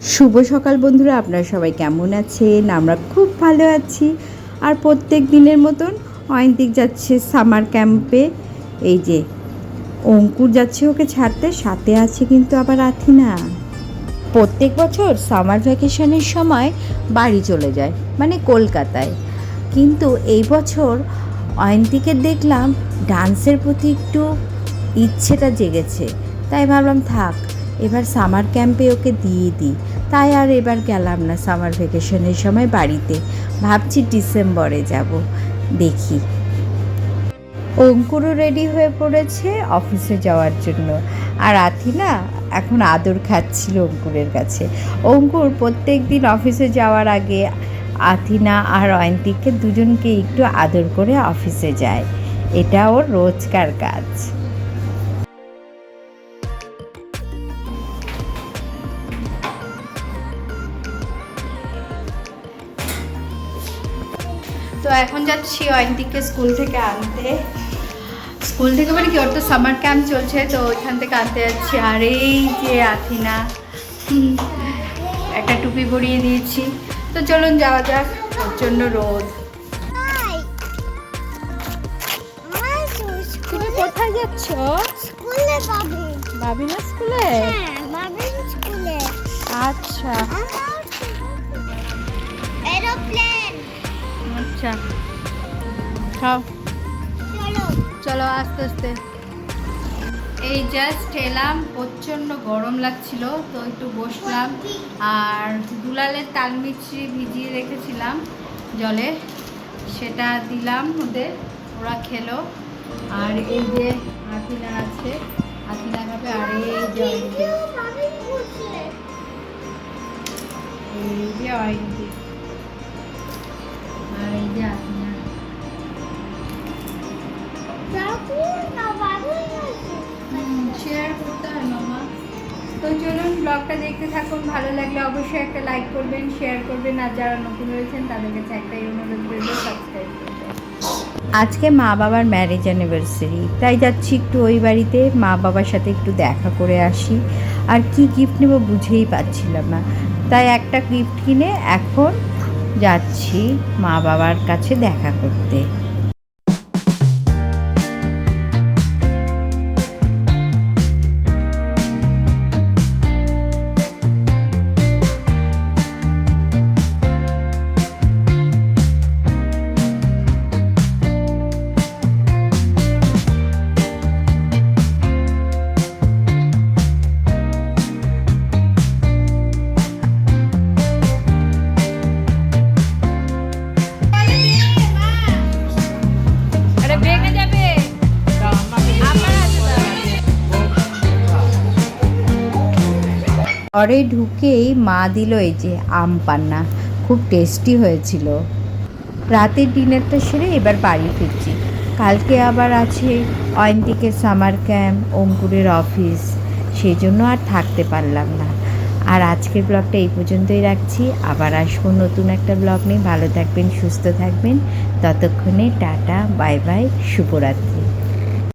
শুভ সকাল বন্ধুরা, আপনারা সবাই কেমন আছেন? আমরা খুব ভালো আছি। আর প্রত্যেক দিনের মতন অয়ন্তিক যাচ্ছে সামার ক্যাম্পে এই যে, অঙ্কুর যাচ্ছে ওকে ছাড়তে, সাথে আছে কিন্তু আবার আথিনা। প্রত্যেক বছর সামার ভ্যাকেশনের সময় বাড়ি চলে যায় মানে কলকাতায়। কিন্তু এই বছর অয়ন্তিকে দেখলাম ডান্সের প্রতি একটু ইচ্ছেটা জেগেছে। তাই ভাবলাম থাক এবার সামার ক্যাম্পে ওকে দিয়ে দিই। তাই আর এবার গেলাম না সামার ভ্যাকেশনের সময় বাড়িতে। ভাবছি ডিসেম্বরে যাব। দেখি। অঙ্কুরও রেডি হয়ে পড়েছে অফিসে যাওয়ার জন্য। আর আথিনা এখন আদর খাচ্ছিল অঙ্কুরের কাছে। অঙ্কুর প্রত্যেক দিন অফিসে যাওয়ার আগে আথিনা আর অয়ন্তিককে দুজনকে একটু আদর করে অফিসে যায়। এটা ওর রোজকার কাজ। তো এখন যাচ্ছি অয়ন্তিককে স্কুল থেকে আনতে। স্কুল থেকে মানে কি ওর তো সামার ক্যাম্প চলছে তো ওইখান থেকে আনতে যাচ্ছি। আর এই যে আথিনা একটা টুপি পরিয়ে দিয়েছি। তো চলুন যাওয়া যাক ওর জন্য রোদ। তুমি কোথায় যাচ্ছ? স্কুলে যাবে। বাবিনা স্কুলে? হ্যাঁ স্কুলে। আচ্ছা। আচ্ছা। খাও। চলো আস্তে আস্তে। এই জাস্ট এলাম প্রচণ্ড গরম লাগছিল, তো একটু বসলাম। আর দুলালের তাল ভিজিয়ে রেখেছিলাম জলে। সেটা দিলাম ওদের, ওরা খেলো। আর এই যে আথিনা আছে আথিনা খাবে, আর এই যে এই যে তো চলুন ব্লগটা দেখতে থাকুন, ভালো লাগলে অবশ্যই একটা লাইক করবেন শেয়ার করবেন, আর যারা নতুন রয়েছেন, তাদের কাছে একটাই অনুরোধ করবে সাবস্ক্রাইব করবেন আজকে মা বাবার ম্যারেজ অ্যানিভার্সারি তাই যাচ্ছি একটু ওই বাড়িতে, মা বাবার সাথে একটু দেখা করে আসি। আর কি গিফট নেব বুঝেই পাচ্ছিলাম না। তাই একটা গিফট কিনে এখন যাচ্ছি মা বাবার কাছে দেখা করতে। ঘরে ঢুকেই মা দিল এই যে আম পান্না। খুব টেস্টি হয়েছিল। রাতের ডিনারটা সেরে এবার বাড়ি ফিরছি। কালকে আবার আছে অয়ন্তিকের সামার ক্যাম্প অঙ্কুরের অফিস সেই জন্য আর থাকতে পারলাম না। আর আজকের ব্লগটা এই পর্যন্তই রাখছি। আবার আসব নতুন একটা ব্লগ নিয়ে। ভালো থাকবেন, সুস্থ থাকবেন। ততক্ষণে টাটা বাই বাই শুভরাত্রি।